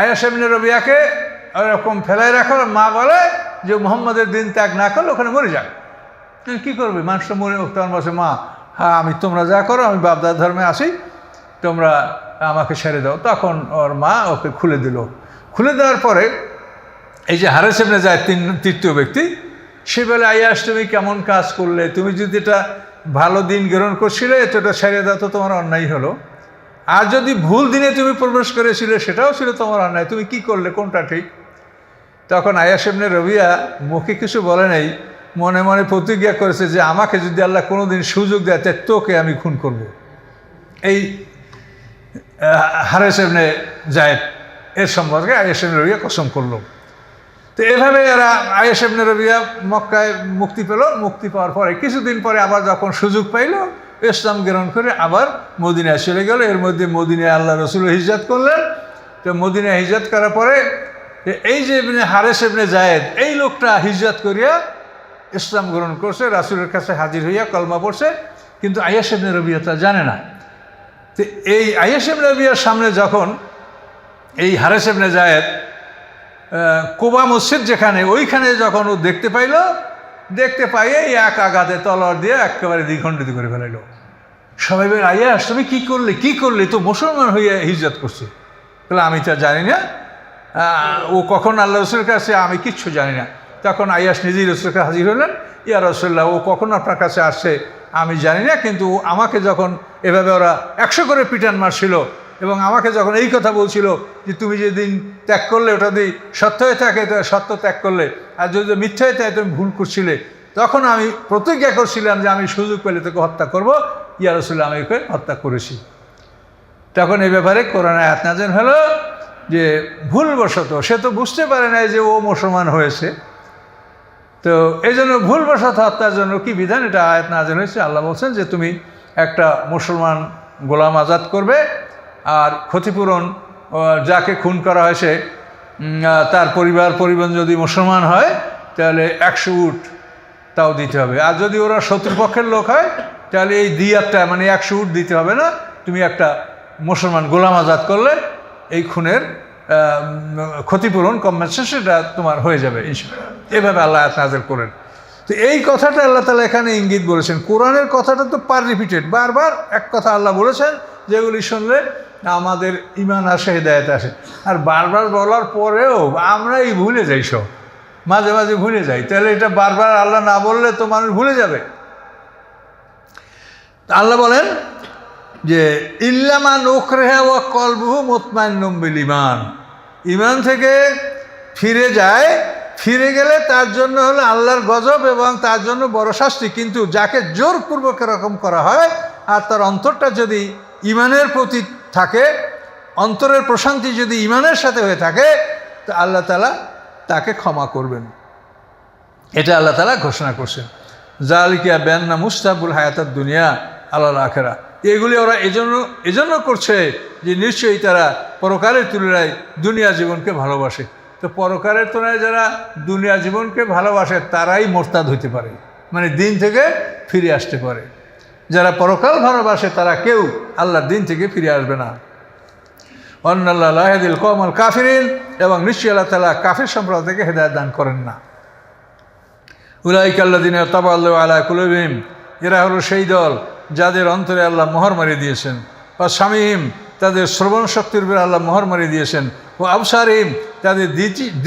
আয়াসেমিন রবিয়াকে ওরকম ফেলায় রাখো মা বলে যে মোহাম্মদের দিন ত্যাগ না করলে ওখানে মরে যাক কী করবে? মানুষটা মরে তখন বসে মা হ্যাঁ আমি তোমরা যা করো, আমি বাপদার ধর্মে আসি, তোমরা আমাকে ছেড়ে দাও। তখন ওর মা ওকে খুলে দিল। খুলে দেওয়ার পরে এই যে হারে সামনে যায় তিন, তৃতীয় ব্যক্তি, সে বলে, আয়াস, তুমি কেমন কাজ করলে? তুমি যদি এটা ভালো দিন গ্রহণ করছিলে, এতটা ছেড়ে দাও তো তোমার অন্যায় হলো। আর যদি ভুল দিনে তুমি প্রবেশ করেছিলে, সেটাও ছিল তোমার অন্যায়। তুমি কি করলে? কোনটা ঠিক? তখন আয়াস এমনি রবিয়া মুখে কিছু বলে নেই, মনে মনে প্রতিজ্ঞা করেছে যে আমাকে যদি আল্লাহ কোনো দিন সুযোগ দেয় তাই তোকে আমি খুন করব। এই হারেস এমনি জায়দ এর সম্পর্কে আয়াস এমনি রবিয়া কসম করল। তো এভাবে এরা আয়েস এমনি রবিয়া মক্কায় মুক্তি পেল। মুক্তি পাওয়ার পরে, কিছুদিন পরে আবার যখন সুযোগ পাইল ইসলাম গ্রহণ করে আবার মদিনায় চলে গেল। এর মধ্যে মদিনায় আল্লাহ রসুল হিজাত করলেন। তো মদিনায় হিজাত করার পরে এই যে এমনি হারেস এমনি জায়েদ, এই লোকটা হিজাত করিয়া ইসলাম গ্রহণ করছে, রাসুলের কাছে হাজির হইয়া কলমা পড়ছে। কিন্তু আয়াস এমনি রবিয়া তা জানে না। তো এই আয়াস এমনি রবিয়ার সামনে যখন এই হারেস এমনি জায়েদ কোবা মসজিদ যেখানে, ওইখানে যখন ও দেখতে পাইল দেখতে পাইয়ে এই এক আঘাতে তলর দিয়ে একেবারে দ্বিখণ্ডিত করে ফেলাইল। সবাই বের আইয়াস তুমি কী করলে? কী করলে? তো মুসলমান হইয়া হিজরত করছে। বলে, আমি তা জানি না। ও কখন আল্লাহ রসুলের কাছে, আমি কিচ্ছু জানি না। তখন আইয়াস নিজেই রসুলের কাছে হাজির হলেন। ইয়া রসুল্লাহ ও কখন আপনার কাছে আসছে, আমি জানি না, কিন্তু আমাকে যখন এভাবে ওরা একশো করে পিটান মারছিল এবং আমাকে যখন এই কথা বলছিল যে তুমি যেদিন ত্যাগ করলে ওটা যদি সত্য হয়ে থাকে, তো সত্য ত্যাগ করলে। আর যদি মিথ্যা হয়ে থাকে, তুমি ভুল করছিলে। তখন আমি প্রতিজ্ঞা করছিলাম যে আমি সুযোগ পেলে তোকে হত্যা করব। ইয়া রসুল্লাহ আমি ওকে হত্যা করেছি। তখন এই ব্যাপারে করোনা আয়াত নাজেন হলো যে ভুলবশত, সে তো বুঝতে পারে না যে ও মুসলমান হয়েছে। তো এই জন্য ভুলবশত হত্যার জন্য কি বিধান? এটা আয়াত নাজেন হয়েছে। আল্লাহ বলছেন যে তুমি একটা মুসলমান গোলাম আজাদ করবে। আর ক্ষতিপূরণ যাকে খুন করা হয়েছে তার পরিবার পরিবার যদি মুসলমান হয়, তাহলে একশো উট তাও দিতে হবে। আর যদি ওরা শত্রুপক্ষের লোক হয়, তাহলে এই দিয়ারটা মানে একশো উট দিতে হবে না। তুমি একটা মুসলমান গোলাম আজাদ করলে এই খুনের ক্ষতিপূরণ কম্পেনসেশনটা তোমার হয়ে যাবে এভাবে আল্লাহ নাজের করেন। তো এই কথাটা আল্লাহ তালা এখানে ইঙ্গিত বলেছেন। কোরআনের কথাটা তো পার রিপিটেড। বারবার এক কথা আল্লাহ বলেছেন যেগুলি শুনলে আমাদের ইমান আসে, হৃদায়ত আসে। আর বারবার বলার পরেও আমরাই ভুলে যাই সব। মাঝে মাঝে ভুলে যাই। তাহলে এটা বারবার আল্লাহ না বললে তো মানুষ ভুলে যাবে। আল্লাহ বলেন যে ইল্লামান ওখরেহা ও কলবহু নম্বিল ইমান ইমান থেকে ফিরে যায়, ফিরে গেলে তার জন্য হলো আল্লাহর গজব এবং তার জন্য বড় শাস্তি। কিন্তু যাকে জোরপূর্বক এরকম করা হয়, আর তার অন্তরটা যদি ইমানের প্রতি থাকে, অন্তরের প্রশান্তি যদি ইমানের সাথে হয়ে থাকে, তো আল্লাহ তালা তাকে ক্ষমা করবেন। এটা আল্লাহ তালা ঘোষণা করছেন। জালিকিয়া বেন্না মুস্তাবুল হায়াতার দুনিয়া আল্লাহ আখেরা। এগুলি ওরা এজন্য এজন্য করছে যে নিশ্চয়ই তারা পরকারের তুলনায় দুনিয়া জীবনকে ভালোবাসে। তো পরকারের তুলনায় যারা দুনিয়া জীবনকে ভালোবাসে, তারাই মোরতাদ হইতে পারে। মানে দিন থেকে ফিরে আসতে পারে। যারা পরকাল ভালোবাসে, তারা কেউ আল্লাহর দিন থেকে ফিরে আসবে না। অন্নাল্লাহ হেদিল কমল কাফিরিন এবং নিশ্চয় আল্লাহ তালা কাফির সম্প্রদায় থেকে হেদায়ত দান করেন না। উলাইকাল্লা দিনের তাবাল্লা আলা কুলবিম এরা হলো সেই দল যাদের অন্তরে আল্লাহ মোহর মারিয়ে দিয়েছেন। বা স্বামীহিম তাদের শ্রবণ শক্তির উপরে আল্লাহ মোহর মারিয়ে দিয়েছেন। ও আবসারিম, তাদের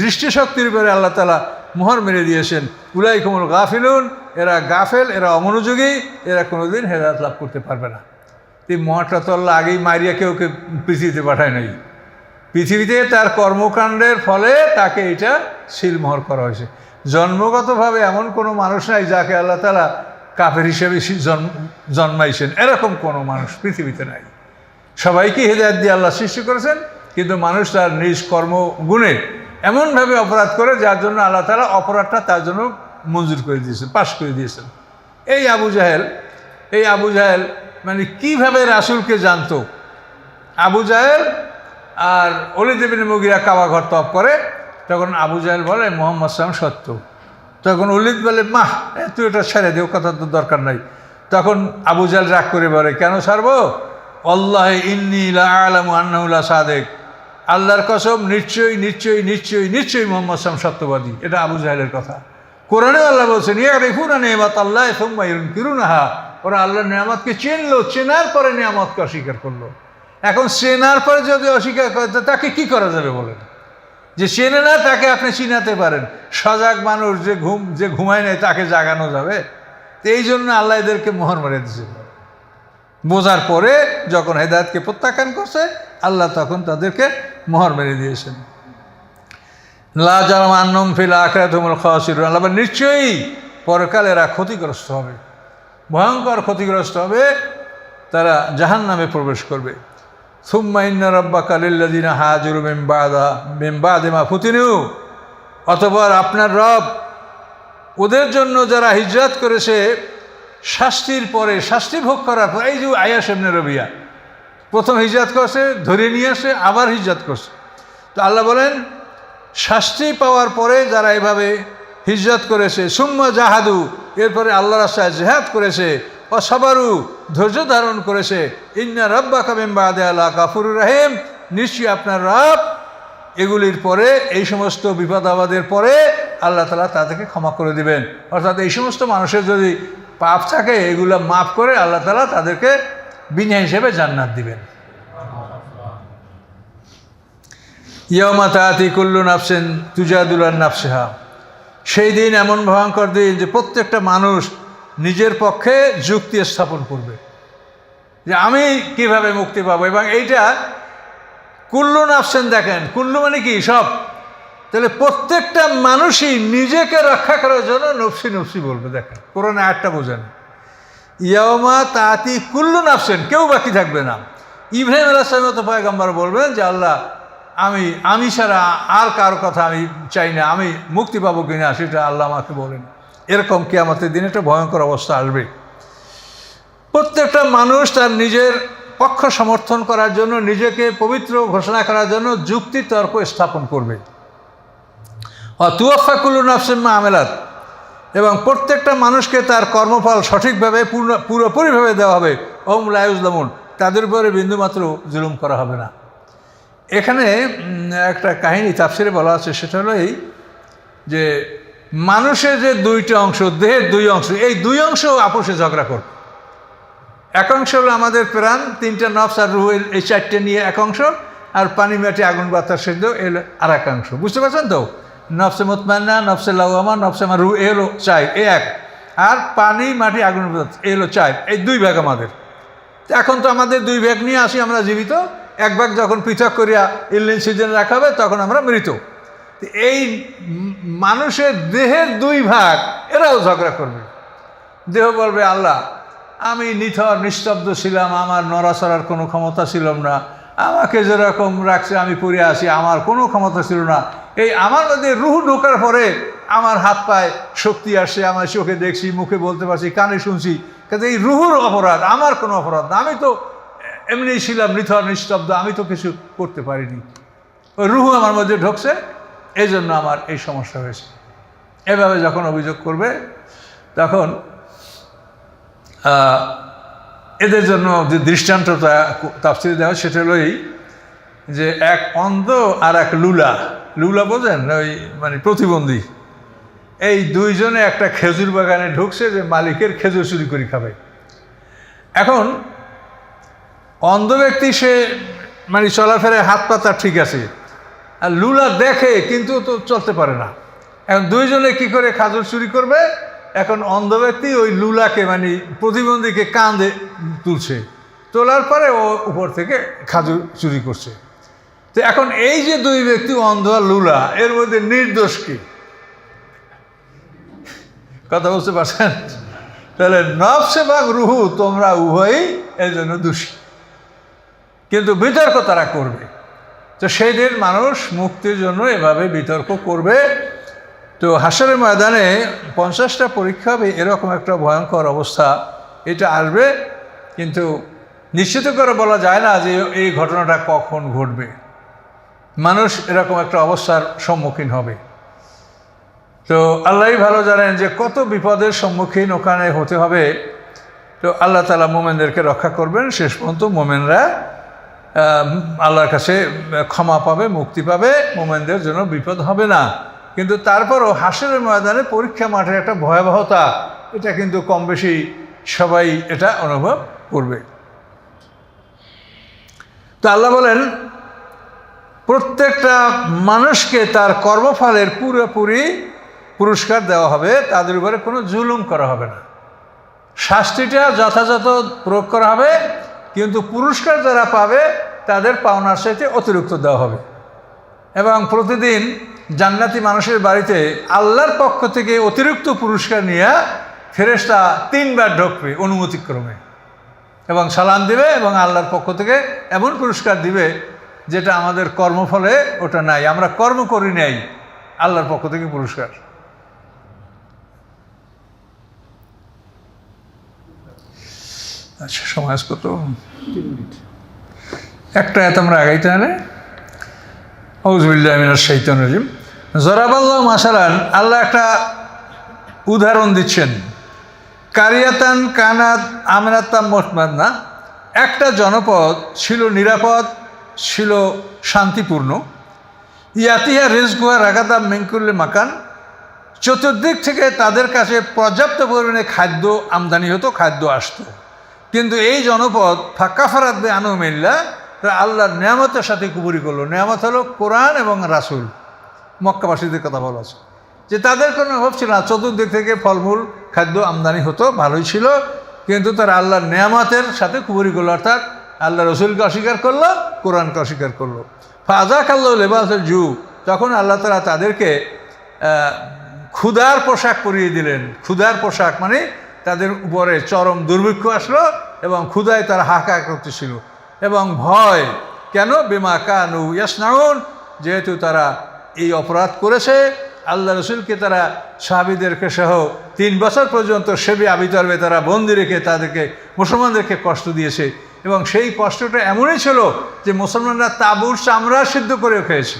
দৃষ্টিশক্তির উপরে আল্লাহ তালা মোহর মেরে দিয়েছেন। উলাই কুমল গাফিলুন এরা গাফেল, এরা অমনোযোগী, এরা কোনোদিন হেদায়ত লাভ করতে পারবে না। এই মহাটা তো আগেই মারিয়া কেউ কে পৃথিবীতে পাঠায় নাই। পৃথিবীতে তার কর্মকাণ্ডের ফলে তাকে এটা শিলমোহর করা হয়েছে। জন্মগতভাবে এমন কোনো মানুষ নাই যাকে আল্লাহ তালা কাফের হিসেবে জন্মাইছেন। এরকম কোনো মানুষ পৃথিবীতে নাই। সবাইকে হেদায়ত দিয়ে আল্লাহ সৃষ্টি করেছেন, কিন্তু মানুষ তার নিজ কর্মগুণে এমনভাবে অপরাধ করে, যার জন্য আল্লাহ তালা অপরাধটা তার জন্য মঞ্জুর করে দিয়েছেন, পাশ করে দিয়েছেন। এই আবু জাহেল, এই আবু জাহেল মানে কীভাবে রাসুলকে জানতো? আবু জাহেল আর অলিদেবিন মুগিরা কাবা ঘর তপ করে, তখন আবু জাহেল বলে, মোহাম্মদ সালাম সত্য। তখন অলিদ বলে, মাহ তুই এটা ছেড়ে দেও কথা তো দরকার নাই। তখন আবু জাহেল রাগ করে বলে, কেন ছাড়বো? আল্লাহ ইন্নি আলাম আন্নাউল্লাহ সাদেক। আল্লাহর কসম, নিশ্চয়ই নিশ্চয়ই নিশ্চয়ই নিশ্চয়ই মোহাম্মদ সাম সত্যবাদী। এটা আবু জাহেলের কথা। কোরআনে আল্লাহ বলছেন ইয়া রেফুনা নেমাত আল্লাহ সোম্মাইরুন কিরুনাহা ওরা আল্লাহর নিয়ামতকে চিনলো, চেনার পরে নিয়ামতকে অস্বীকার করল। এখন চেনার পরে যদি অস্বীকার করে তাকে কি করা যাবে বলেন? যে চেনে না, তাকে আপনি চিনাতে পারেন। সজাগ মানুষ যে ঘুম, যে ঘুমায় নাই, তাকে জাগানো যাবে। তো এই জন্য আল্লাহ এদেরকে মোহর মেরে দিয়েছিল বোঝার পরে যখন হেদায়তকে প্রত্যাখ্যান করছে, আল্লাহ তখন তাদেরকে মোহর মেরে দিয়েছেন। খাসির নিশ্চয়ই পরকাল এরা ক্ষতিগ্রস্ত হবে। ভয়ঙ্কর ক্ষতিগ্রস্ত হবে, তারা জাহান নামে প্রবেশ করবে। সুম্মাইন্না রব্বা কালিল্লাদিনা হাজুরু মেম্বাদা মেম্বাদেমা ফুতিনু। অতপর আপনার রব ওদের জন্য যারা হিজরত করেছে, শাস্তির পরে, শাস্তি ভোগ করার পর, এই যে আয়াস এমনি রবিয়া, প্রথম হিজরত করছে, ধরে নিয়ে আসে, আবার হিজরত করছে। তো আল্লাহ বলেন শাস্তি পাওয়ার পরে যারা এভাবে হিজরত করেছে, সুম্মা জাহাদু, এরপরে আল্লাহ রাস্তায় জেহাদ করেছে অসাবারু ধৈর্য ধারণ করেছে, ইন্না রব্বা কামেম্বা আদে আল্লাহ কাফুর রাহিম, নিশ্চয়ই আপনার রব এগুলির পরে, এই সমস্ত বিপদ আপদের পরে আল্লাহ তালা তাদেরকে ক্ষমা করে দিবেন। অর্থাৎ এই সমস্ত মানুষের যদি পাপ থাকে, এগুলো মাফ করে আল্লাহ তালা তাদেরকে বিনা হিসেবে জান্নাত দিবেন। ইয়মা তাহাতি কুল্লু নাফসেন তুজাদুল্লার নাফসেহা। সেই দিন এমন ভয়ঙ্কর দিন যে প্রত্যেকটা মানুষ নিজের পক্ষে যুক্তি স্থাপন করবে। যে আমি কীভাবে মুক্তি পাবো? এবং এইটা কুল্লু নাফসেন দেখেন, কুল্লু মানে কি? সব। তাহলে প্রত্যেকটা মানুষই নিজেকে রক্ষা করার জন্য নফসি নফসি বলবে, দেখেন। কোরআনে আটটা বোঝেন। ইয়ামা তাঁতি কুল্লু নাফসেন, কেউ বাকি থাকবে না। ইব্রাহিম আলাহ তো পয়গম্বর বলবেন যে, আল্লাহ আমি আমি ছাড়া আর কার কথা আমি চাই না। আমি মুক্তি পাবো কিনা সেটা আল্লাহ আমাকে বলেন। এরকম কি আমাদের দিনে একটা ভয়ঙ্কর অবস্থা আসবে। প্রত্যেকটা মানুষ তার নিজের পক্ষ সমর্থন করার জন্য, নিজেকে পবিত্র ঘোষণা করার জন্য যুক্তি, তর্ক স্থাপন করবে। তুয়াফাকুল নাফসিম্মা আমেলাত। এবং প্রত্যেকটা মানুষকে তার কর্মফল সঠিকভাবে, পূর্ণ পুরোপুরিভাবে দেওয়া হবে। ওম লাইউজলামুন তাদের উপরে বিন্দুমাত্র জুলুম করা হবে না। এখানে একটা কাহিনী তাফসিরে বলা আছে, সেটা হলো এই যে মানুষের যে দুইটা অংশ, দেহের দুই অংশ, এই দুই অংশ আপোষে ঝগড়া করবে এক অংশ হলো আমাদের প্রাণ, তিনটা নফস আর রুহ, এই- চারটে নিয়ে এক অংশ, আর পানি, মাটি, আগুন, বাতাস সেদ্ধ এলো আর এক অংশ। বুঝতে পারছেন তো? নফসে মতমান্না, নফসে লাউমা নফসে আমার রু এ হলো চাই, এ এক। আর পানি, মাটি, আগুন, বাতাস, এ হলো চাই, এই দুই ভাগ আমাদের। এখন তো আমাদের দুই ভাগ নিয়ে আসি, আমরা জীবিত। এক ভাগ যখন পৃথক করিয়া ইলিন সিজনে রাখা হবে, তখন আমরা মৃত। এই মানুষের দেহের দুই ভাগ, এরাও ঝগড়া করবে। দেহ বলবে, আল্লাহ, আমি নিথর, নিস্তব্ধ ছিলাম, আমার নড়াচড়ার কোনো ক্ষমতা ছিল না। আমাকে যেরকম রাখছে, আমি পড়ে আসি আমার কোনো ক্ষমতা ছিল না। এই আমার মধ্যে রুহ ঢোকার পরে আমার হাত পায়ে শক্তি আসছে আমার চোখে দেখছি, মুখে বলতে পারছি, কানে শুনছি। কিন্তু এই রুহুর অপরাধ, আমার কোনো অপরাধ না। আমি তো এমনি ছিলাম নিথর, নিস্তব্ধ, আমি তো কিছু করতে পারিনি। ওই রুহু আমার মধ্যে ঢুকছে এই জন্য আমার এই সমস্যা হয়েছে। এভাবে যখন অভিযোগ করবে, তখন এদের জন্য যে দৃষ্টান্তটা তাফসিরে দেওয়া সেটা হলো এই যে এক অন্ধ আর এক লুলা। লুলা বোঝেন? ওই মানে প্রতিবন্ধী। এই দুইজনে একটা খেজুর বাগানে ঢুকছে যে মালিকের খেজুর চুরি করে খাবে। এখন অন্ধ ব্যক্তি, সে মানে চলাফেরায় হাত পাতা ঠিক আছে। আর লুলা দেখে, কিন্তু তো চলতে পারে না। এখন দুইজনে কি করে খাজুর চুরি করবে? এখন অন্ধ ব্যক্তি ওই লুলাকে মানে প্রতিবন্ধীকে কাঁধে তুলছে। তোলার পরে ও উপর থেকে খাজুর চুরি করছে। তো এখন এই যে দুই ব্যক্তি, অন্ধ আর লুলা, এর মধ্যে নির্দোষ কি? কথা বুঝতে পারছেন? তাহলে নফসে রুহু, তোমরা উভয়ই এর জন্য দোষী। কিন্তু বিতর্ক তারা করবে। তো সেই দিন মানুষ মুক্তির জন্য এভাবে বিতর্ক করবে। তো হাসরের ময়দানে পঞ্চাশটা পরীক্ষা হবে, এরকম একটা ভয়ঙ্কর অবস্থা এটা আসবে। কিন্তু নিশ্চিত করে বলা যায় না যে এই ঘটনাটা কখন ঘটবে। মানুষ এরকম একটা অবস্থার সম্মুখীন হবে। তো আল্লাহই ভালো জানেন যে কত বিপদের সম্মুখীন ওখানে হতে হবে। তো আল্লাহ তালা মোমেনদেরকে রক্ষা করবেন। শেষ পর্যন্ত মোমেনরা আল্লাহর কাছে ক্ষমা পাবে, মুক্তি পাবে, মোমেনদের জন্য বিপদ হবে না। কিন্তু তারপরও হাসরের ময়দানে পরীক্ষা মাঠের একটা ভয়াবহতা, এটা কিন্তু কম বেশি সবাই এটা অনুভব করবে। তো আল্লাহ বলেন, প্রত্যেকটা মানুষকে তার কর্মফলের পুরোপুরি পুরস্কার দেওয়া হবে, তাদের উপরে কোনো জুলুম করা হবে না। শাস্তিটা যথাযথ প্রয়োগ করা হবে কিন্তু পুরস্কার যারা পাবে, তাদের পাওনার সাথে অতিরিক্ত দেওয়া হবে। এবং প্রতিদিন জান্নাতি মানুষের বাড়িতে আল্লাহর পক্ষ থেকে অতিরিক্ত পুরস্কার নিয়ে ফেরেশতা তিনবার ঢুকবে অনুমতিক্রমে। এবং সালাম দিবে এবং আল্লাহর পক্ষ থেকে এমন পুরস্কার দিবে যেটা আমাদের কর্মফলে ওটা নাই। আমরা কর্ম করি নাই, আল্লাহর পক্ষ থেকে পুরস্কার। আচ্ছা সমাজ কত একটা এত আমরা আগাইতে হলে। হৌজবিল্লাহ মিনার শৈতন রাজিম। জরাবাল্লাহ মাসালান আল্লাহ একটা উদাহরণ দিচ্ছেন। কারিয়াতান কানাত আমেনাতাম মোটমান্না একটা জনপদ ছিল নিরাপদ ছিল শান্তিপূর্ণ। ইয়াতিহা রেজগুয়া রাগাতাম মেঙ্কুল্লে মাকান। চতুর্দিক থেকে তাদের কাছে পর্যাপ্ত পরিমাণে খাদ্য আমদানি হতো খাদ্য আসতো। কিন্তু এই জনপদ ফাঁকা ফারাত বে আনুমিল্লা তারা আল্লাহর নিয়ামতের সাথে কুবুরি করল। নিয়ামত হলো কোরআন এবং রাসুল। মক্কাবাসীদের কথা বলা আছে। যে তাদের কোনো অভাব ছিল না। চতুর্দিক থেকে ফলমূল, খাদ্য আমদানি হতো, ভালোই ছিল, কিন্তু তারা আল্লাহর নিয়ামতের সাথে কুবুরি করল। অর্থাৎ আল্লাহ রসুলকে অস্বীকার করল, কোরআনকে অস্বীকার করল। ফাজা খাল্লো লেবাসের যু তখন আল্লাহ তালা তাদেরকে ক্ষুধার পোশাক পরিয়ে দিলেন। ক্ষুধার পোশাক মানে তাদের উপরে চরম দুর্ভিক্ষ আসলো এবং ক্ষুধায় তারা হাঁকা করতেছিল। এবং ভয়, কেন? বেমা কানু ইয়াসনাউন, যেহেতু তারা এই অপরাধ করেছে, আল্লাহ রসুলকে তারা সাহাবিদেরকে সহ তিন বছর পর্যন্ত সেবে আবিতর্বে তারা বন্দি রেখে তাদেরকে, মুসলমানদেরকে কষ্ট দিয়েছে। এবং সেই কষ্টটা এমনই ছিল যে মুসলমানরা তাবুর চামড়া সিদ্ধ করে খেয়েছে,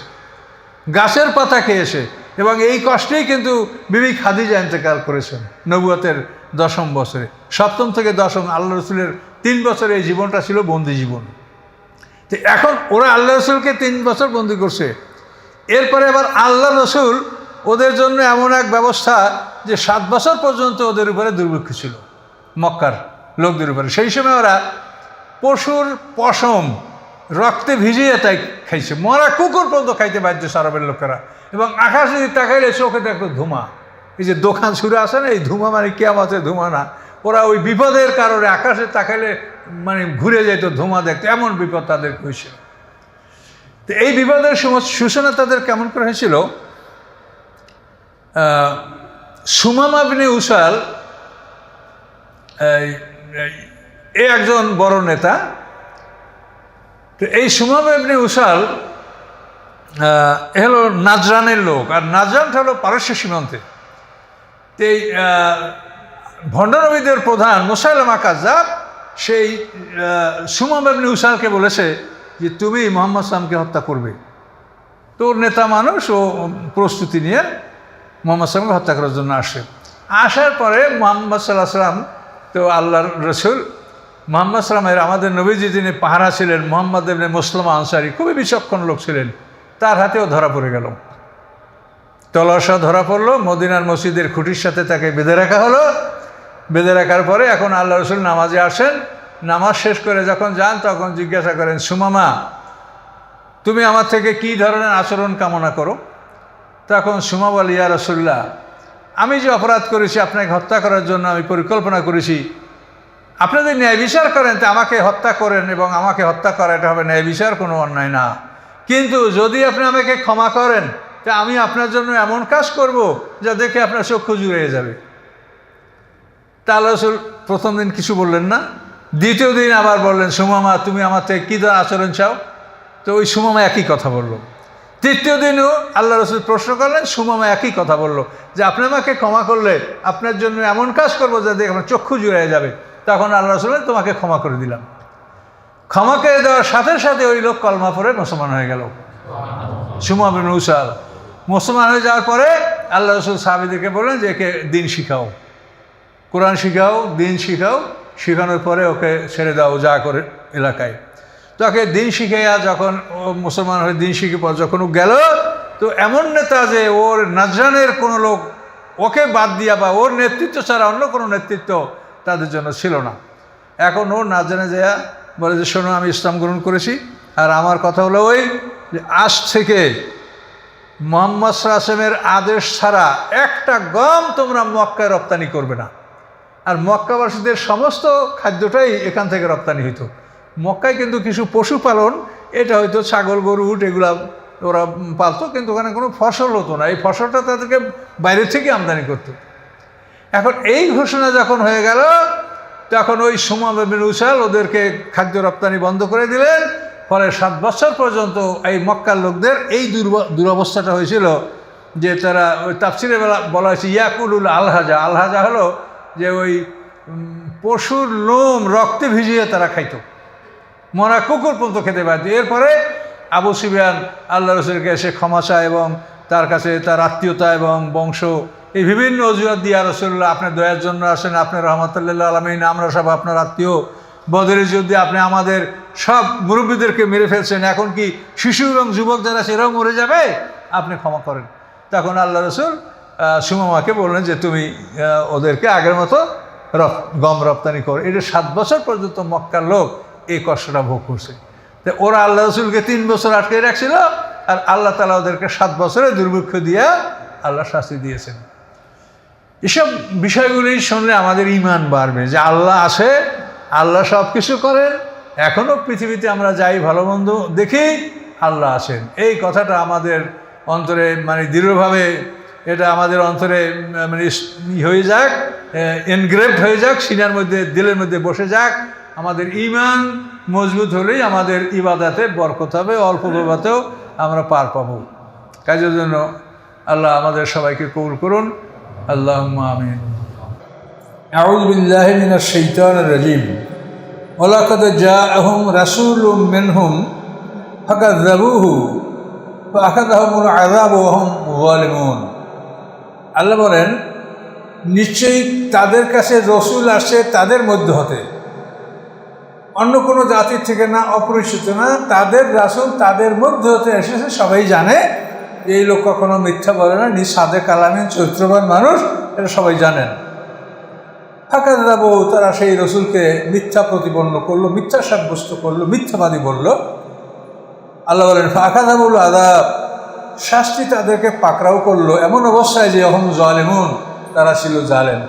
গাছের পাতা খেয়েছে। এবং এই কষ্টেই কিন্তু বিবি খাদিজা ইন্তেকাল করেছেন, নবুয়তের দশম বছরে। সপ্তম থেকে দশম আল্লাহ রসুলের তিন বছরের এই জীবনটা ছিল বন্দি জীবন। তো এখন ওরা আল্লাহ রসুলকে তিন বছর বন্দি করছে। এরপরে আবার আল্লাহ রসুল ওদের জন্য এমন এক ব্যবস্থা যে সাত বছর পর্যন্ত ওদের উপরে দুর্ভিক্ষ ছিল, মক্কার লোকদের উপরে। সেই সময় ওরা পশুর পশম রক্তে ভিজিয়ে তাই খাইছে। মরা কুকুর পর্যন্ত খাইতে বাধ্য সারবের লোকেরা। এবং আকাশে যদি তাকাইলে চোখে দেখতো ধুমা। এই যে দোকান ছুড়ে আসে না, এই ধুমা মানে কেয়ামতে ধুমা না। ওরা ওই বিপদের কারণে আকাশে তাকাইলে মানে ঘুরে যেত ধুমা দেখতো, এমন বিপদ তাদের হয়েছিল। তো এই বিপদের সময় সূচনা তাদের কেমন করে হয়েছিল? সুমামা বিনে উসাল এ একজন বড় নেতা। তো এই সুমামা ইবনে উসাল এ হলো নাজরানের লোক, আর নাজরানটা হলো পারস্য সীমান্তে। এই ভণ্ডনবীদের প্রধান মুসাইলামা কাজাব সেই সুমাম ইবনে উসালকে বলেছে যে তুমি মোহাম্মদ সালামকে হত্যা করবে। তোর নেতা মানুষ ও প্রস্তুতি নিয়ে মোহাম্মদ সালামকে হত্যা করার জন্য আসে। আসার পরে মোহাম্মদ সাল্লাহ সাল্লাম তো আল্লাহর রসুল মোহাম্মদ সালামের আমাদের নবীজি যিনি পাহারা ছিলেন, মোহাম্মদ এমনি মুসলাম আনসারি, খুবই বিচক্ষণ লোক ছিলেন, তার হাতেও ধরা পড়ে গেল। তলসা ধরা পড়ল, মদিনার মসজিদের খুঁটির সাথে তাকে বেঁধে রাখা হলো। বেঁধে রাখার পরে এখন আল্লাহ রসুল নামাজে আসেন। নামাজ শেষ করে যখন যান, তখন জিজ্ঞাসা করেন, সুমামা, তুমি আমার থেকে কি ধরনের আচরণ কামনা করো? তখন সুমা বল, ইয়া রসুল্লাহ আমি যে অপরাধ করেছি, আপনাকে হত্যা করার জন্য আমি পরিকল্পনা করেছি। আপনাদের ন্যায় বিচার করেন, তো আমাকে হত্যা করেন এবং আমাকে হত্যা করা, এটা হবে ন্যায় বিচার, কোনো অন্যায় না। কিন্তু যদি আপনি আমাকে ক্ষমা করেন তা আমি আপনার জন্য এমন কাজ করব যা দেখে আপনার চক্ষু জুড়ে যাবে। তা আল্লাহ প্রথম দিন কিছু বললেন না, দ্বিতীয় দিন আবার বললেন সুমামা তুমি আমার থেকে কী আচরণ চাও? তো ওই সুমামা একই কথা বলল। তৃতীয় দিনও আল্লাহ রসুল প্রশ্ন করলেন সুমামা একই কথা বলল যে, আপনি আমাকে ক্ষমা করলে আপনার জন্য এমন কাজ করব যা দেখে আপনার চক্ষু জুড়ে যাবে। তখন আল্লাহ রসুল তোমাকে ক্ষমা করে দিলাম। ক্ষমা করে দেওয়ার সাথে সাথে ওই লোক কলমা পরে মুসলমান হয়ে গেল। সুমা বিন উসাল মুসলমান হয়ে যাওয়ার পরে আল্লাহ রসুল সাহাবিদেরকে বললেন যে একে দিন শিখাও। কোরআন শিখাও, দিন শিখাও। শেখানোর পরে ওকে ছেড়ে দাও যা করে এলাকায়। তাকে দিন শিখাইয়া যখন ও মুসলমান হয়ে দিন শিখে পর যখন ও গেল, তো এমন নেতা যে ওর নাজরানের কোনো লোক ওকে বাদ দিয়া বা ওর নেতৃত্ব ছাড়া অন্য কোনো নেতৃত্ব তাদের জন্য ছিল না। এখন ওর নাজরানে যায় বলে যে, শোনো, আমি ইসলাম গ্রহণ করেছি। আর আমার কথা হলো ওই যে আজ থেকে মোহাম্মদ আসলামের আদেশ ছাড়া একটা গম তোমরা মক্কায় রপ্তানি করবে না। আর মক্কাবাসীদের সমস্ত খাদ্যটাই এখান থেকে রপ্তানি হইতো। মক্কায় কিন্তু কিছু পশুপালন, এটা হয়তো ছাগল, গরু, উট, এগুলা ওরা পালতো, কিন্তু ওখানে কোনো ফসল হতো না। এই ফসলটা তাদেরকে বাইরে থেকে আমদানি করতো। এখন এই ঘোষণা যখন হয়ে গেল, তখন ওই সুমা বিন উসাল ওদেরকে খাদ্য রপ্তানি বন্ধ করে দিলেন। ফলে সাত বছর পর্যন্ত এই মক্কার লোকদের এই দুর্ব- দুরবস্থাটা হয়েছিল যে তারা ওই তাফসিরে বেলা- বলা হয়েছে, ইয়াকুলুল আলহাজা। আলহাজা হলো যে ওই পশুর লোম রক্তে ভিজিয়ে তারা খাইতো। মরা কুকুর পর্যন্ত খেতে পারত। এরপরে আবু সিবিয়ান আল্লাহ রসুলকে এসে ক্ষমা চায় এবং তার কাছে তার আত্মীয়তা এবং বংশ, এই বিভিন্ন অজুহাত দিয়া রসুল্লাহ, আপনার দয়ার জন্য আসেন, আপনার রহমতুল্লাহ আলমিন, আমরা সব আপনার আত্মীয়। বদরের যুদ্ধে আপনি আমাদের সব মুরব্বীদেরকে মেরে ফেলছেন। এখন কি শিশু এবং যুবক যারা সেরাও মরে যাবে? আপনি ক্ষমা করেন। তখন আল্লাহ রসুল সুমামাকে বললেন যে, তুমি ওদেরকে আগের মতো রফ, গম রপ্তানি করো। এটা সাত বছর পর্যন্ত মক্কার লোক এই কষ্টটা ভোগ করছে। তো ওরা আল্লাহ রসুলকে তিন বছর আটকে রাখছিল আর আল্লাহ তালা ওদেরকে সাত বছরে দুর্ভিক্ষ দিয়া আল্লাহ শাস্তি দিয়েছেন। এসব বিষয়গুলি শুনলে আমাদের ইমান বাড়বে যে আল্লাহ আছে আল্লাহ সব কিছু করেন এখনও পৃথিবীতে আমরা যাই, ভালো মন্দ দেখি, আল্লাহ আসেন। এই কথাটা আমাদের অন্তরে মানে দৃঢ়ভাবে এটা আমাদের অন্তরে মানে হয়ে যাক এনগ্রেভড হয়ে যাক, সিনার মধ্যে, দিলের মধ্যে বসে যাক। আমাদের ইমান মজবুত হলেই আমাদের ইবাদাতে বরকত হবে, অল্প বাবাতেও আমরা পার পাবো। কাজের জন্য আল্লাহ আমাদের সবাইকে কবুল করুন। আল্লাহ আমিন। أعوذ بالله من الشيطان الرجيم ولقد جاءهم رسول منهم فكذبوه فأخذهم العذاب وهم ظالمون আল্লাহ বলেন নিশ্চয়ই তাদের কাছে রসুল আসছে তাদের মধ্য হতে অন্য কোনো জাতির থেকে না অপরিচিত না তাদের রাসুল তাদের মধ্যে হতে এসেছে সবাই জানে যে এই লোক কখনো মিথ্যা বলে না নিজ সাদে কালামীন চরিত্রবান মানুষ এটা সবাই জানেন ফাঁকা দাবো তারা সেই রসুলকে মিথ্যা প্রতিপন্ন করল, মিথ্যা সাব্যস্ত করল, মিথ্যাবাদী বলল। আল্লাহ বলেন ফাঁকা দাবুল আদাব শাস্তি তাদেরকে পাকড়াও করল। এমন অবস্থায় যে অহম জালেমুন, তারা ছিল জালেম।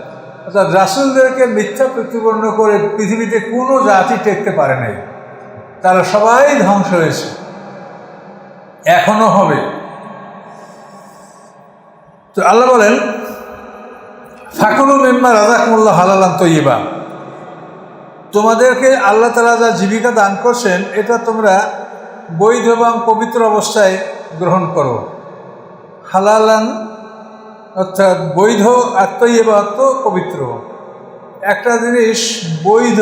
অর্থাৎ রাসুলদেরকে মিথ্যা প্রতিপন্ন করে পৃথিবীতে কোনো জাতি টেকতে পারে নাই। তারা সবাই ধ্বংস হয়েছে। এখনও হবে। তো আল্লাহ বলেন ফাকুলু মেম্মা রাজাকুল্লাহ হালালান তৈবা তোমাদেরকে আল্লাহ তালা যা জীবিকা দান করছেন, এটা তোমরা বৈধ এবং পবিত্র অবস্থায় গ্রহণ করো। হালালান অর্থাৎ বৈধ তৈবা অর্থ পবিত্র। একটা জিনিস বৈধ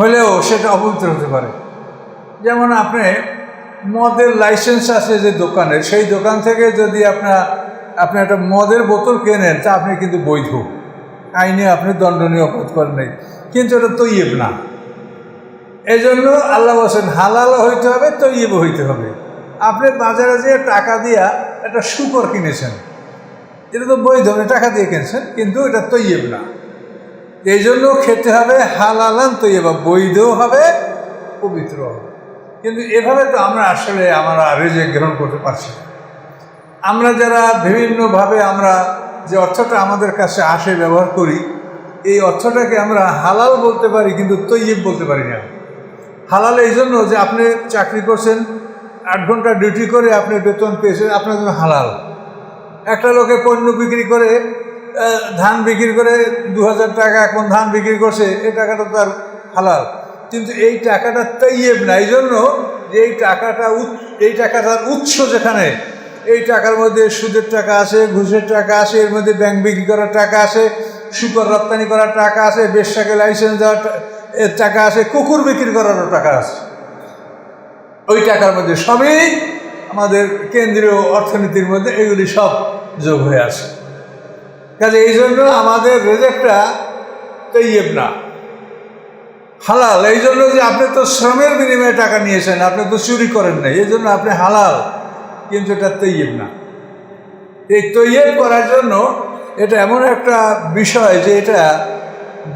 হলেও সেটা অপবিত্র হতে পারে। যেমন আপনি মদের লাইসেন্স আছে যে দোকানে সেই দোকান থেকে যদি আপনার আপনি একটা মদের বোতল কেনেন, তা আপনি কিন্তু বৈধ। আইনে আপনি দণ্ডনীয় অপরাধ করেন নাই। কিন্তু এটা তৈব না। এই জন্য আল্লাহ বলছেন, হালালও হইতে হবে তৈব হইতে হবে। আপনি বাজারে যেয়ে টাকা দিয়া একটা শুকর কিনেছেন, এটা তো বৈধ টাকা দিয়ে কিনছেন, কিন্তু এটা তৈব না। এই জন্য খেতে হবে হালালান তৈবা বৈধ হবে পবিত্র হবে। কিন্তু এভাবে তো আমরা আসলে, আমরা রেজে গ্রহণ করতে পারছি না। আমরা যারা বিভিন্নভাবে আমরা যে অর্থটা আমাদের কাছে আসে ব্যবহার করি, এই অর্থটাকে আমরা হালাল বলতে পারি কিন্তু তৈব বলতে পারি না। হালাল এই জন্য যে আপনি চাকরি করছেন, আট ঘণ্টা ডিউটি করে আপনি বেতন পেয়েছেন, আপনার জন্য হালাল। একটা লোকে পণ্য বিক্রি করে ধান বিক্রি করে দু হাজার টাকা এখন ধান বিক্রি করছে, এই টাকাটা তার হালাল। কিন্তু এই টাকাটা তৈব না, এই জন্য যে এই টাকাটা এই টাকাটার উৎস যেখানে এই টাকার মধ্যে সুদের টাকা আছে ঘুষের টাকা আছে এর মধ্যে ব্যাংক বিক্রি করার টাকা আছে শুকর রপ্তানি করার টাকা আছে বেশটাকে লাইসেন্স দেওয়ার এর টাকা আছে কুকুর বিক্রি করারও টাকা আছে ওই টাকার মধ্যে সবই আমাদের কেন্দ্রীয় অর্থনীতির মধ্যে এগুলি সব যোগ হয়ে আছে। কাজে এই জন্য আমাদের রেজেক্টটা তৈব না। হালাল, এই জন্য যে আপনি তো শ্রমের বিনিময়ে টাকা নিয়েছেন, আপনি তো চুরি করেন নাই, এই জন্য আপনি হালাল। কিন্তু এটা তৈব না। এই তৈব করার জন্য এটা এমন একটা বিষয় যে এটা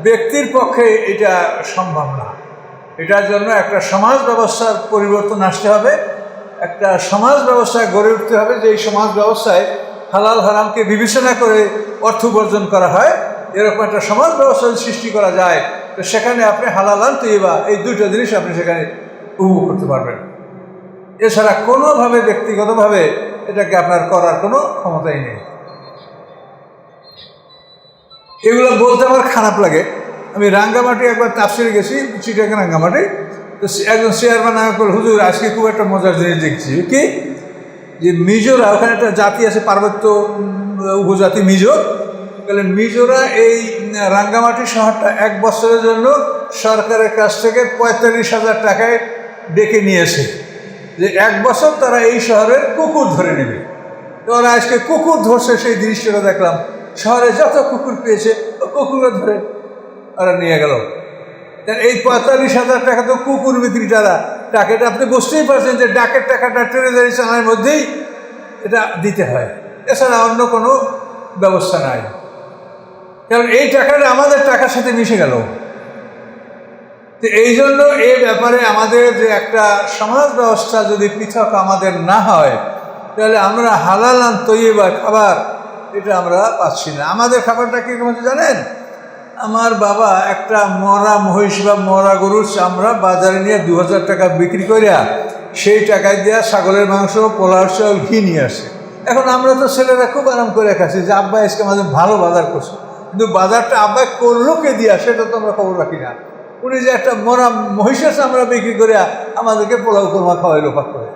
ব্যক্তির পক্ষে এটা সম্ভব না। এটার জন্য একটা সমাজ ব্যবস্থার পরিবর্তন আসতে হবে, একটা সমাজ ব্যবস্থা গড়ে উঠতে হবে যে এই সমাজ ব্যবস্থায় হালাল হারামকে বিবেচনা করে অর্থ উপার্জন করা হয়, এরকম একটা সমাজ ব্যবস্থা সৃষ্টি করা যায়, তো সেখানে আপনি হালাল আন তৈবা এই দুটো জিনিস আপনি সেখানে উপভোগ করতে পারবেন। এছাড়া কোনোভাবে ব্যক্তিগতভাবে এটাকে আপনার করার কোনো ক্ষমতাই নেই। এগুলো বলতে আমার খারাপ লাগে। আমি রাঙ্গামাটি একবার তাপসিরে গেছি চিটাকে রাঙ্গামাটি। তো একজন চেয়ারম্যান আমাকে হুজুর, আজকে খুব একটা মজার জিনিস দেখছি। কি? যে মিজোরা, ওখানে একটা জাতি আছে, পার্বত্য উপজাতি মিজো। তাহলে মিজোরা এই রাঙ্গামাটি শহরটা এক বছরের জন্য সরকারের কাছ থেকে পঁয়তাল্লিশ হাজার টাকায় ডেকে নিয়েছে যে এক বছর তারা এই শহরের কুকুর ধরে নেবে। ওরা আজকে কুকুর ধরছে, সেই দৃশ্যটা দেখলাম। শহরে যত কুকুর পেয়েছে কুকুরও ধরে ওরা নিয়ে গেল। এই পঁয়তাল্লিশ হাজার টাকা তো কুকুর বিক্রি টাকা টাকাটা আপনি বুঝতেই পারছেন যে ডাকের টাকাটা ট্রেজারি চালানোর মধ্যেই এটা দিতে হয়। এছাড়া অন্য কোনো ব্যবস্থা নাই। কারণ এই টাকাটা আমাদের টাকার সাথে মিশে গেল। তো এই জন্য এই ব্যাপারে আমাদের যে একটা সমাজ ব্যবস্থা যদি পৃথক আমাদের না হয়, তাহলে আমরা হালালান তৈবা খাবার এটা আমরা পাচ্ছি না। আমাদের খাবারটা কী রকম হচ্ছে জানেন? আমার বাবা একটা মরা মহিষ বা মরা গরুর চামড়া বাজারে নিয়ে দু হাজার টাকা বিক্রি করিয়া সেই টাকায় দেওয়া ছাগলের মাংস, পোলার চাউল, ঘি নিয়ে আসে। এখন আমরা তো ছেলেরা খুব আরাম করে খাচ্ছি যে, আব্বা, আজকে আমাদের ভালো বাজার করছে। কিন্তু বাজারটা আব্বা করল কে দিয়া, সেটা তো আমরা খবর রাখি না। উনি যে একটা মরা মহিষের চামড়া বিক্রি করে আমাদেরকে পোলাও কোরমা খাওয়াইলো পাক করে।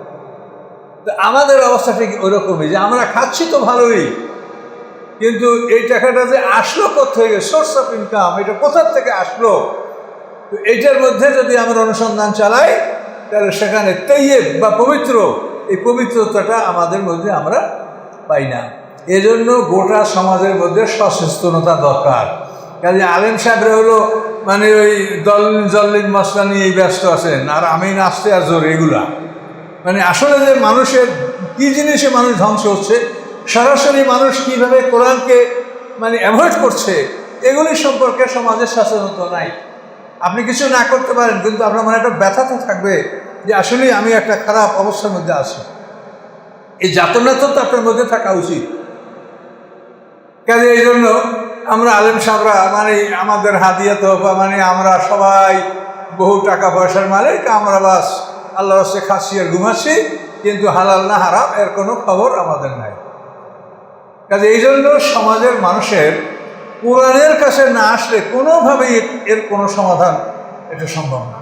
তো আমাদের অবস্থা ঠিক ওরকমই, যে আমরা খাচ্ছি তো ভালোই, কিন্তু এই টাকাটা যে আসলো কোথেকে সোর্স অফ ইনকাম এটা কোথার থেকে আসলো? তো এইটার মধ্যে যদি আমরা অনুসন্ধান চালাই, তাহলে সেখানে তৈয়েব বা পবিত্র, এই পবিত্রতাটা আমাদের মধ্যে আমরা পাই না। এজন্য গোটা সমাজের মধ্যে সচেতনতা দরকার। কাজে আলেম সাহেবরা হলো মানে ওই দলিন জল্লিন মশলা নিয়ে ব্যস্ত আছেন, আর আমি নাচতে আর জোর এগুলা। মানে আসলে যে মানুষের কি জিনিসে মানুষ ধ্বংস হচ্ছে, সরাসরি মানুষ কীভাবে কোরআনকে মানে অ্যাভয়েড করছে, এগুলি সম্পর্কে সমাজের সচেতনতা নাই। আপনি কিছু না করতে পারেন, কিন্তু আপনার মনে একটা ব্যথা তো থাকবে যে আসলেই আমি একটা খারাপ অবস্থার মধ্যে আছি। এই যাতনা তো আপনার মধ্যে থাকা উচিত। কাজে এই জন্য আমরা আলেম সাহরা মানে আমাদের হাদিয়া তো মানে আমরা সবাই বহু টাকা পয়সার মালিক, আমরা বাস আল্লাহ হচ্ছে খাচ্ছি আর ঘুমাচ্ছি, কিন্তু হালাল না হারাম, এর কোনো খবর আমাদের নাই। কাজে এই জন্য সমাজের মানুষের কোরআনের কাছে না আসলে কোনোভাবেই এর কোনো সমাধান এটা সম্ভব না।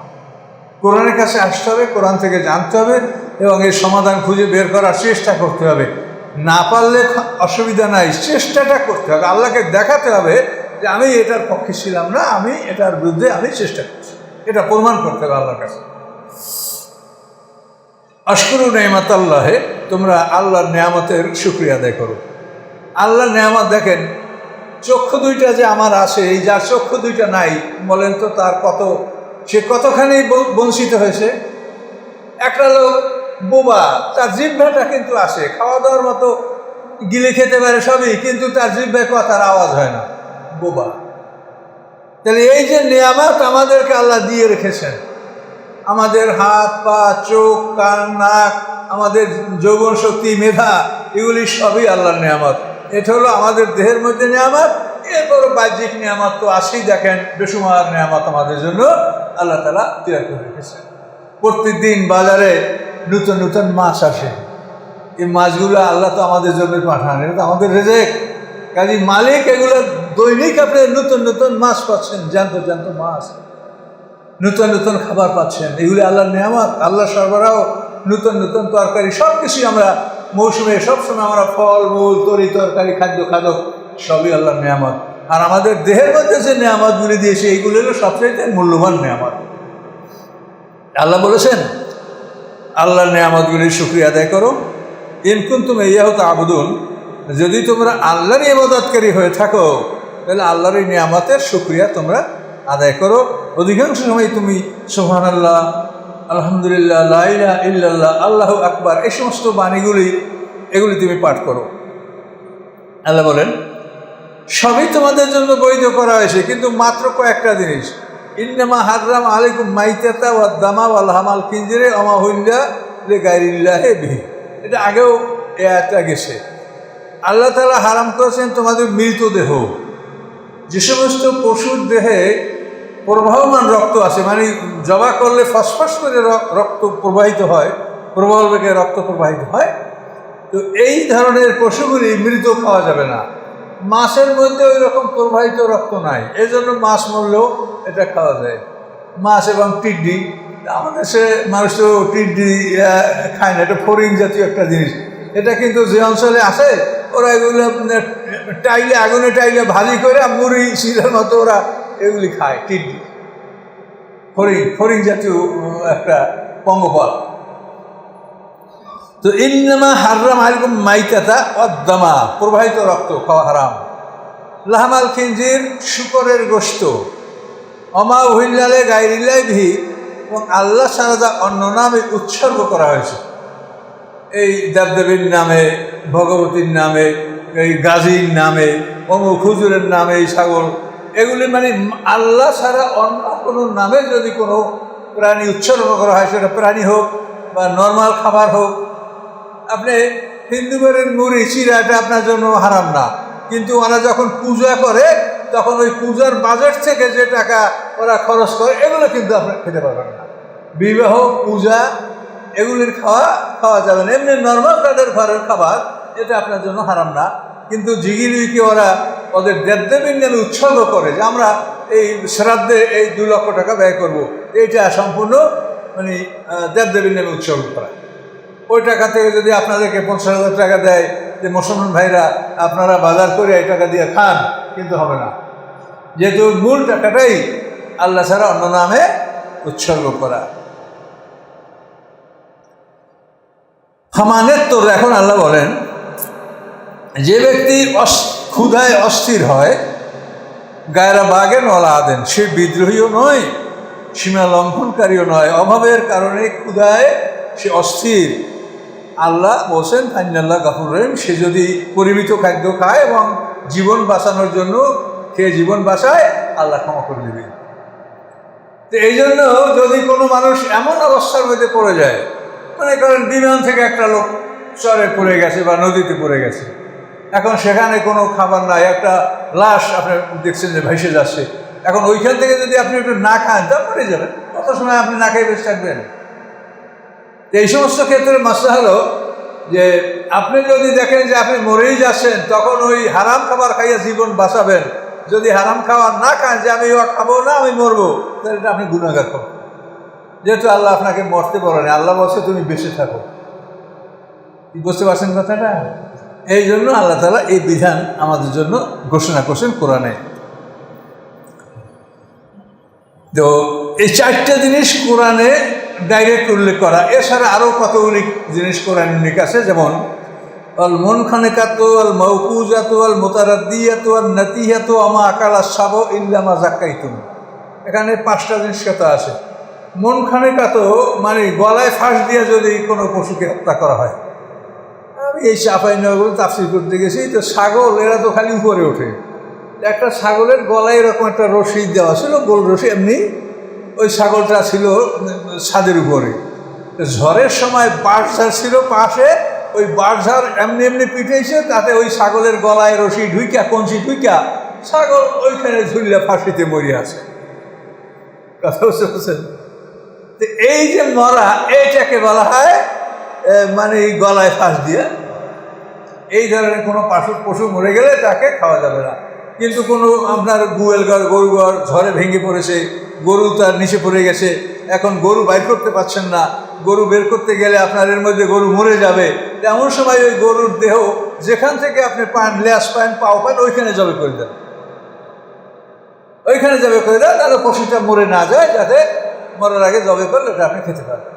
কোরআনের কাছে আসতে হবে, কোরআন থেকে জানতে হবে, এবং এর সমাধান খুঁজে বের করার চেষ্টা করতে হবে। না পারলে অসুবিধা নাই, চেষ্টাটা করতে হবে। আল্লাহকে দেখাতে হবে যে আমি এটার পক্ষে ছিলাম না, আমি এটার বিরুদ্ধে আমি চেষ্টা করছি। এটা প্রমাণ করতে হবে আল্লাহর কাছে। অস্করু নেয়ামত আল্লাহে তোমরা আল্লাহর নেয়ামতের শুক্রিয়া আদায় করো। আল্লাহর নেয়ামত দেখেন, চক্ষু দুইটা যে আমার আছে, এই যার চক্ষু দুইটা নাই, বলেন তো তার কত, সে কতখানি বঞ্চিত হয়েছে? একটা লোক বোবা, তার জিভ্ভাটা কিন্তু আসে। খাওয়া দাওয়ার মতো গিলে খেতে পারে সবই, কিন্তু তার জিভ্ভায় কথার আওয়াজ হয় না। বোবা। তাহলে এই যে নিয়ামত আমাদেরকে আল্লাহ দিয়ে রেখেছেন, আমাদের হাত, পা, চোখ, কান, নাক, আমাদের যৌবন শক্তি, মেধা, এগুলি সবই আল্লাহর নিয়ামত। এটা হলো আমাদের দেহের মধ্যে নিয়ামত। এরপর বাহ্যিক নিয়ামত তো আসেই দেখেন বেসুমার নিয়ামত আমাদের জন্য আল্লাহ তালা তৈরি করে রেখেছেন। প্রত্যেকদিন বাজারে নতুন নতুন মাছ আসে। এই মাছগুলো আল্লাহ তো আমাদের জন্য পাঠান, এটা তো আমাদের রেজেক। কাজে মালিক এগুলো দৈনিক আপনি নতুন নতুন মাছ পাচ্ছেন, জ্যান্ত জ্যান্ত মাছ। নতুন নতুন খাবার পাচ্ছেন, এগুলি আল্লাহর নিয়ামত আল্লাহ সরবরাহ, নতুন নতুন তরকারি সব কিছুই আমরা মৌসুমে সবসময় আমরা ফল, মূল, তরি, তরকারি, খাদ্য, খাদক, সবই আল্লাহর নিয়ামত। আর আমাদের দেহের মধ্যে যে নিয়ামতগুলি দিয়েছে এইগুলি হলো সবচাইতে মূল্যবান নিয়ামত। আল্লাহ বলেছেন আল্লাহর নিয়ামতগুলির শুক্রিয়া আদায় করো। ইনকুন তুমি ইয়াহত আবুদুন যদি তোমরা আল্লাহর ইবাদতকারী হয়ে থাকো, তাহলে আল্লাহর নিয়ামতের শুক্রিয়া তোমরা আদায় করো। অধিকাংশ সময় তুমি সোহান আল্লাহ আলহামদুলিল্লাহ লাইলা ইল্লাল্লাহ, আল্লাহ আকবার, এই সমস্ত বাণীগুলি, এগুলি তুমি পাঠ করো। আল্লাহ বলেন, সবই তোমাদের জন্য বৈধ করা হয়েছে, কিন্তু মাত্র কয়েকটা জিনিস। ইন্নামা হাররাম আলাইকুম মাইতাতা ওয়া দামা ওয়াল হামাল কিঞ্জিরে অমা হুল্লা লে গাইরিল্লাহে বিহি। এটা আগেও এ আয়াতটা গেছে আল্লাহ তাআলা হারাম করেছেন তোমাদের মৃতদেহ যে সমস্ত পশুর দেহে প্রবাহমান রক্ত আছে মানে জবা করলে ফসফস করে রক্ত প্রবাহিত হয় প্রবল বেগে রক্ত প্রবাহিত হয়, তো এই ধরনের পশুগুলি মৃত খাওয়া যাবে না। মাছের মধ্যে ওই রকম প্রবাহিত রক্ত নাই। এই জন্য মাছ মরলেও এটা খাওয়া যায়। মাছ এবং টিড্ডি আমাদের সে মানুষ তো টিড্ডি খায় না এটা ফরিং জাতীয় একটা জিনিস। এটা কিন্তু যে অঞ্চলে আসে ওরা এগুলো উম, টাইলে আগুনে টাইলে ভাজি করে মুড়ি শিলের মতো ওরা এগুলি খায় টিড্ডি ফরিং ফরিং জাতীয় একটা পঙ্গপাল। তো ইন্নামা হাররাম আলাইকুম মাইকাতা অদ্দামা প্রবাহিত রক্ত, খাওয়া হারাম। লাহমাল খিঞ্জির শুকরের গোস্ত অমা উহিল্লালে গাইরিল্লাই ভি এবং আল্লাহ সারাদা অন্য নামে উৎসর্গ করা হয়েছে। এই দেবদেবীর নামে, ভগবতীর নামে, এই গাজীর নামে, অমুক হুজুরের নামে, এই ছাগল, এগুলি মানে আল্লাহ ছাড়া অন্য কোনো নামে যদি কোনো প্রাণী উৎসর্গ করা হয়, সেটা প্রাণী হোক বা নর্মাল খাবার হোক আপনি হিন্দুবারের মুড়ি চিরাটা আপনার জন্য হারাম না। কিন্তু ওরা যখন পূজা করে, তখন ওই পূজার বাজেট থেকে যে টাকা ওরা খরচ করে, এগুলো কিন্তু আপনি খেতে পারবেন না। বিবাহ, পূজা, এগুলির খাওয়া খাওয়া যাবে না। এমনি নর্মাল তাদের ঘরের খাবার এটা আপনার জন্য হারাম না। কিন্তু জিগিরিকে ওরা ওদের দেবদেবীর নামে উৎসর্গ করে যে আমরা এই শ্রাদ্ধে এই দু লক্ষ টাকা ব্যয় করব। এইটা সম্পূর্ণ মানে দেবদেবীর নামে উৎসর্গ করা। ওই টাকা থেকে যদি আপনাদেরকে পঞ্চাশ হাজার টাকা দেয়, যে মুসলমান ভাইরা, আপনারা বাজার করে এই টাকা দিয়ে খান, কিন্তু হবে না। যেহেতু মূল টাকাটাই আল্লাহ ছাড়া অন্য নামে উৎসর্গ করা। হামানের তোর এখন আল্লাহ বলেন, যে ব্যক্তি ক্ষুধায় অস্থির হয়, গায়রা বাগের নলা আদেন, সে বিদ্রোহীও নয়, সীমা লঙ্ঘনকারীও নয়। অভাবের কারণে ক্ষুধায় সে অস্থির। আল্লাহ বলছেন ফাইনাল্লাহ গাফুর রহিম, সে যদি পরিমিত খাদ্য খায় এবং জীবন বাঁচানোর জন্য খেয়ে জীবন বাঁচায়, আল্লাহ ক্ষমা করে দেবে। তো এই জন্য যদি কোনো মানুষ এমন অবস্থার মধ্যে পড়ে যায়, মনে করেন বিমান থেকে একটা লোক চরে পড়ে গেছে বা নদীতে পড়ে গেছে, এখন সেখানে কোনো খাবার নাই, একটা লাশ আপনি দেখছেন যে ভেসে যাচ্ছে, এখন ওইখান থেকে যদি আপনি একটু না খান তা মরে যাবেন। কত সময় আপনি না খেয়ে বেশ থাকবেন। এই সমস্ত ক্ষেত্রে মাসলা হলো যে আপনি যদি দেখেন যে আপনি মরেই যাচ্ছেন, তখন ওই হারাম খাবার খাইয়া জীবন বাঁচাবেন। যদি হারাম খাওয়ার না খান যে আমি ও খাব না, আমি মরবো, তাহলে এটা আপনি গুণাগার করবেন যেহেতু আল্লাহ আপনাকে মরতে বলেন আল্লাহ বলছে তুমি বেঁচে থাকো। বুঝতে পারছেন কথাটা? এই জন্য আল্লাহ তালা এই বিধান আমাদের জন্য ঘোষণা করছেন কোরআনে। তো এই চারটে জিনিস কোরআনে ডাইরেক্ট উল্লেখ করা। এছাড়া আরও কতগুলি জিনিস কোরআন উল্লেখ আছে, যেমন অল মন খানেকাত আল মৌকুজাত আল মোতারাদ্দিয়াত, আল নাতিহাত, আমা আকালা সাব ইল্লামা জাক্কাইতুম এখানে পাঁচটা জিনিস কথা আছে। মন খানেকাত মানে গলায় ফাঁস দিয়ে যদি কোনো পশুকে হত্যা করা হয়। আমি এই চাপাই নগর তাফসির করতে গেছি, তো ছাগল, এরা তো খালি উপরে ওঠে। একটা ছাগলের গলায় এরকম একটা রশি দেওয়া ছিল, গোল রশি, এমনি ওই ছাগলটা ছিল ছাদের উপরে। ঝড়ের সময় বাঁশঝাড় ছিল পাশে, ওই বাঁশঝাড় এমনি এমনি পিঠেছে তাতে ওই ছাগলের গলায় রশি ঢুইকা, কঞ্চি ঢুইকা ছাগল ওইখানে ঝুলিয়া ফাঁসিতে মরে আছে। কথা বুঝতে পারছেন? তো এই যে মরা, এইটাকে বলা হয় মানে এই গলায় ফাঁস দিয়ে। এই ধরনের কোনো পশু পশু মরে গেলে তাকে খাওয়া যাবে না। কিন্তু কোনো আপনার গুয়েল ঘর, গরু ঘর, ঝড়ে ভেঙে পড়েছে, গরু তার নিচে পড়ে গেছে, এখন গরু বাইর করতে পারছেন না, গরু বের করতে গেলে আপনার এর মধ্যে গরু মরে যাবে। এমন সময় ওই গরুর দেহ যেখান থেকে আপনি পান, ল্যাস পান, পাও পান, ওইখানে জবে করে দেন। ওইখানে জবে করে দেন, তাহলে পশুটা মরে না যায়, যাতে মরার আগে জবে করলে ওটা আপনি খেতে পারেন।